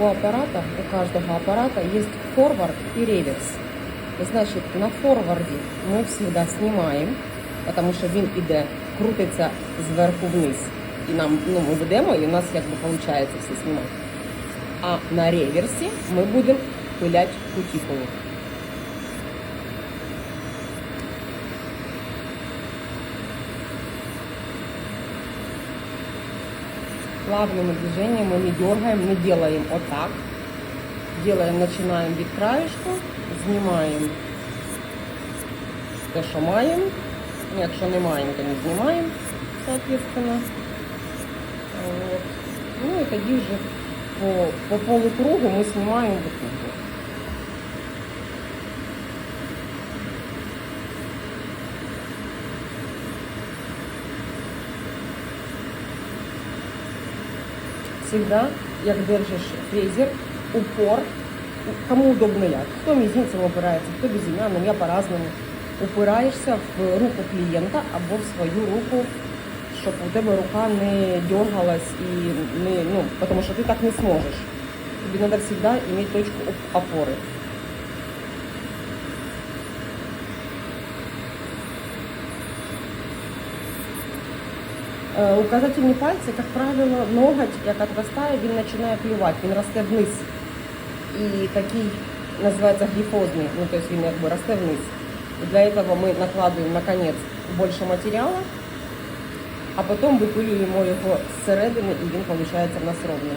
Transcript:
у аппарата, у каждого аппарата есть форвард и реверс. Значит, на форварді ми всегда снимаем, потому що він іде, крутиться зверху вниз. І нам ну, ми ведемо, і у нас якби виходить все знімати. А на реверсі ми будемо пиляти кутікулу. Плавными движениями не дергаем, не делаем вот так. Делаем, начинаем від краешку, знімаємо те, що маємо. Якщо не маємо, то не знімаємо, соответственно. Вот. Ну і тоді вже по, по полукругу ми знімаємо вот Всегда, як держиш фрезер, упор, кому удобно як. Хто мізинцем опирається, хто безім'яним, я по-разному. Упираєшся в руку клієнта або в свою руку, щоб у тебе рука не дергалась і не, ну, тому що ти так не зможеш. Тобі треба завжди мати точку опори. Е, пальцы, как правило, ноготь, как отрастает, він починає плевать, він росте вниз. І такий називається глифозный, ну то есть він якби росте вниз. И для этого мы накладываем на конец більше матеріалу, а потом випилюємо його середины, і він виходить в нас ровний.